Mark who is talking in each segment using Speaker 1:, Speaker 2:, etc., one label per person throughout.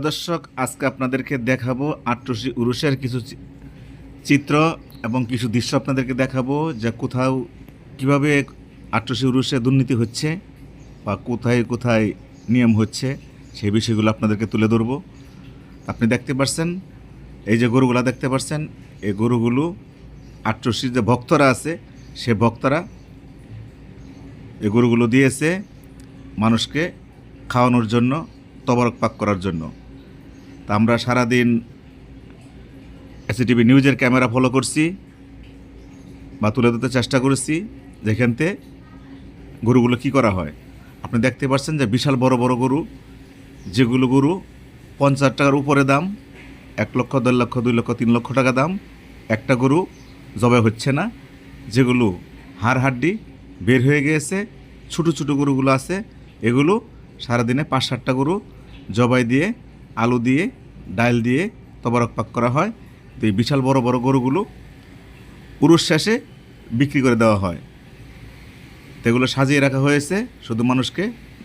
Speaker 1: Hello দর্শক, আজকে আপনাদেরকে দেখাবো আট্রসি উরুষের কিছু চিত্র এবং কিছু দৃশ্য আপনাদেরকে দেখাবো যে কোথাও কীভাবে আট্রসি উরুষে দুর্নীতি হচ্ছে বা কোথায় কোথায় নিয়ম হচ্ছে সেই বিষয়গুলো আপনাদেরকে তুলে ধরবো। আপনি দেখতে পাচ্ছেন এই যে গরুগুলা দেখতে পাচ্ছেন এই গরুগুলো আট্রসির যে ভক্তরা আছে, সে ভক্তরা এই গরুগুলো দিয়েছে মানুষকে খাওয়ানোর জন্য, তবরক পাক করার জন্য। তা আমরা সারাদিন এসিটিভি নিউজের ক্যামেরা ফলো করছি বা তুলে ধরতে চেষ্টা করেছি যেখানতে গরুগুলো কি করা হয়। আপনি দেখতে পাচ্ছেন যে বিশাল বড় বড় গরু, যেগুলো গরু পঞ্চাশ টাকার উপরে দাম, এক লক্ষ, দেড় লক্ষ, দুই লক্ষ, তিন লক্ষ টাকা দাম। একটা গরু জবে হচ্ছে না, যেগুলো হাড় হাড্ডি বের হয়ে গিয়েছে, ছোটো ছোটো গরুগুলো আছে, এগুলো সারাদিনে পাঁচ সাতটা গরু জবাই দিয়ে আলু দিয়ে ডাল দিয়ে তবরক পাক করা হয়। তো এই বিশাল বড় বড় গরুগুলো পুরুষ শেষে বিক্রি করে দেওয়া হয়। তো এগুলো সাজিয়ে রাখা হয়েছে শুধু মানুষকে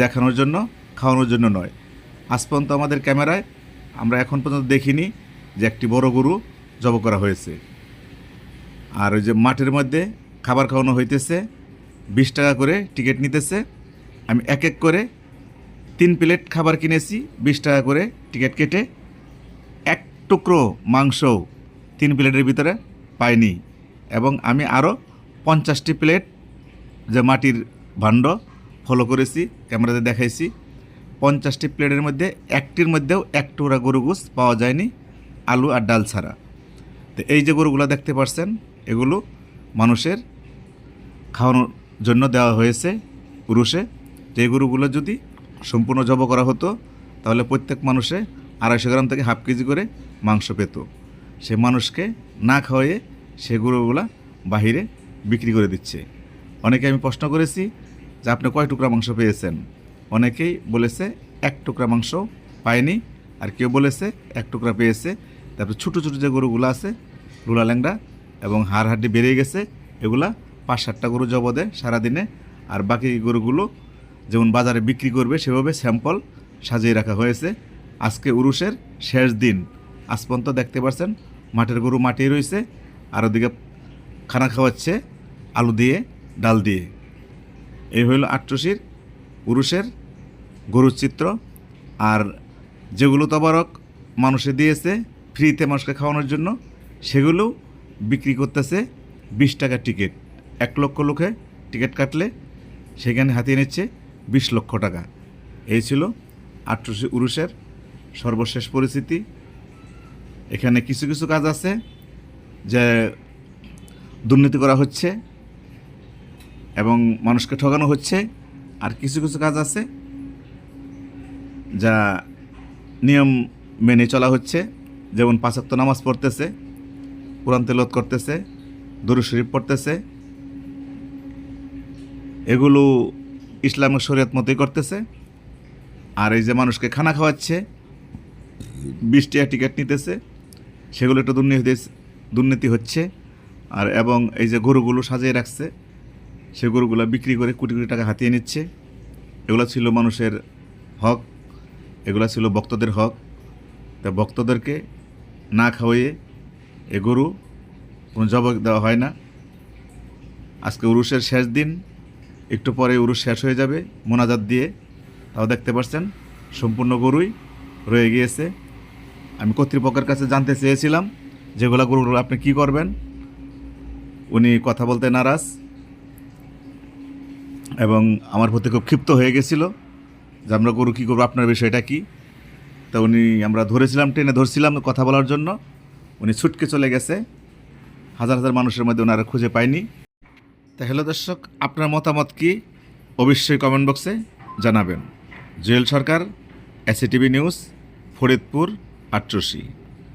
Speaker 1: দেখানোর জন্য, খাওয়ানোর জন্য নয়। আজ পর্যন্ত আমাদের ক্যামেরায় আমরা এখন পর্যন্ত দেখিনি যে একটি বড় গরু জব করা হয়েছে। আর ওই যে মাঠের মধ্যে খাবার খাওয়ানো হইতেছে, বিশ টাকা করে টিকিট নিতেছে। আমি এক এক করে তিন প্লেট খাবার কিনেছি, বিশ টাকা করে টিকিট কেটে। এক টুকরো মাংস তিন প্লেটের ভিতরে পাইনি। এবং আমি আরও পঞ্চাশটি প্লেট যে মাটির ভাণ্ড ফলো করেছি, ক্যামেরাতে দেখাইছি। পঞ্চাশটি প্লেটের মধ্যে একটির মধ্যেও এক টুকরা গরু গুস পাওয়া যায়নি, আলু আর ডাল ছাড়া। তো এই যে গরুগুলো দেখতে পাচ্ছেন এগুলো মানুষের খাওয়ানোর জন্য দেওয়া হয়েছে পুরুষে। যে গরুগুলো যদি সম্পূর্ণ জব করা হতো, তাহলে প্রত্যেক মানুষে আড়াইশো গ্রাম থেকে হাফ কেজি করে মাংস পেত। সে মানুষকে না খাওয়াইয়ে সে গরুগুলা বাহিরে বিক্রি করে দিচ্ছে। অনেকে আমি প্রশ্ন করেছি যে আপনি কয় টুকরা মাংস পেয়েছেন? অনেকেই বলেছে এক টুকরা মাংস পায়নি, আর কেউ বলেছে এক টুকরা পেয়েছে। তারপর ছোটো ছোটো যে গরুগুলো আছে, লুলা ল্যাংড়া এবং হাড় হাড্ডি বেরিয়ে গেছে, এগুলা পাঁচ সাতটা গরু জব দেয় সারাদিনে, আর বাকি গরুগুলো যেমন বাজারে বিক্রি করবে, সেভাবে স্যাম্পল সাজিয়ে রাখা হয়েছে। আজকে উরুষের শেষ দিন। আজ পর্যন্ত দেখতে পাচ্ছেন মাঠের গরু মাটিয়ে রয়েছে। আর ওদিকে খানা খাওয়াচ্ছে আলু দিয়ে, ডাল দিয়ে। এই হইল আট্রসির উরুষের গরুর চিত্র। আর যেগুলো তবারক মানুষে দিয়েছে ফ্রিতে মানুষকে খাওয়ানোর জন্য, সেগুলো বিক্রি করতেছে বিশ টাকা টিকিট। এক লক্ষ লোকে টিকিট কাটলে সেখানে হাতিয়ে নিচ্ছে। বিশ লক্ষ টাকা। এই ছিল আট্রসি উরুষের সর্বশেষ পরিস্থিতি। এখানে কিছু কিছু কাজ আছে যে দুর্নীতি করা হচ্ছে এবং মানুষকে ঠকানো হচ্ছে। আর কিছু কিছু কাজ আছে যা নিয়ম মেনে চলা হচ্ছে। যেমন পাঁচাত্ত নামাজ পড়তেছে, কোরআন তেলত করতেছে দরু শরীফ পড়তেছে। এগুলো ইসলামিক শরীয়ত মতোই করতেছে। আর এই যে মানুষকে খানা খাওয়াচ্ছে বিশ টাকা টিকিট নিতেছে, সেগুলো একটু দুর্নীতি দুর্নীতি হচ্ছে। আর এবং এই যে গরুগুলো সাজিয়ে রাখছে, সে গরুগুলো বিক্রি করে কোটি কোটি টাকা হাতিয়ে নিচ্ছে। এগুলো ছিল মানুষের হক, এগুলো ছিল ভক্তদের হক। তা ভক্তদেরকে না খাওয়িয়ে এ গরু কোনো জবাব দেওয়া হয় না। আজকে উরুষের শেষ দিন একটু পরে উরুষ শেষ হয়ে যাবে, মোনাজাত দিয়ে। তাও দেখতে পাচ্ছেন, সম্পূর্ণ গরুই রয়ে গিয়েছে। আমি কর্তৃপক্ষের কাছে জানতে চেয়েছিলাম যেগুলো গরুগুলো আপনি কি করবেন। উনি কথা বলতে নারাজ এবং আমার প্রতি খুব ক্ষিপ্ত হয়ে গেছিল যে আমরা গরু কী করব, আপনার বিষয়টা কি। তা উনি, আমরা ধরেছিলাম ট্রেনে ধরছিলাম কথা বলার জন্য। উনি ছুটকে চলে গেছে। হাজার হাজার মানুষের মধ্যে ওনারা খুঁজে পায়নি। তা হ্যালো দর্শক, আপনার মতামত কি? অবশ্যই কমেন্ট বক্সে জানাবেন। Jewel Sarkar ACTV news Faridpur, আট্রসি।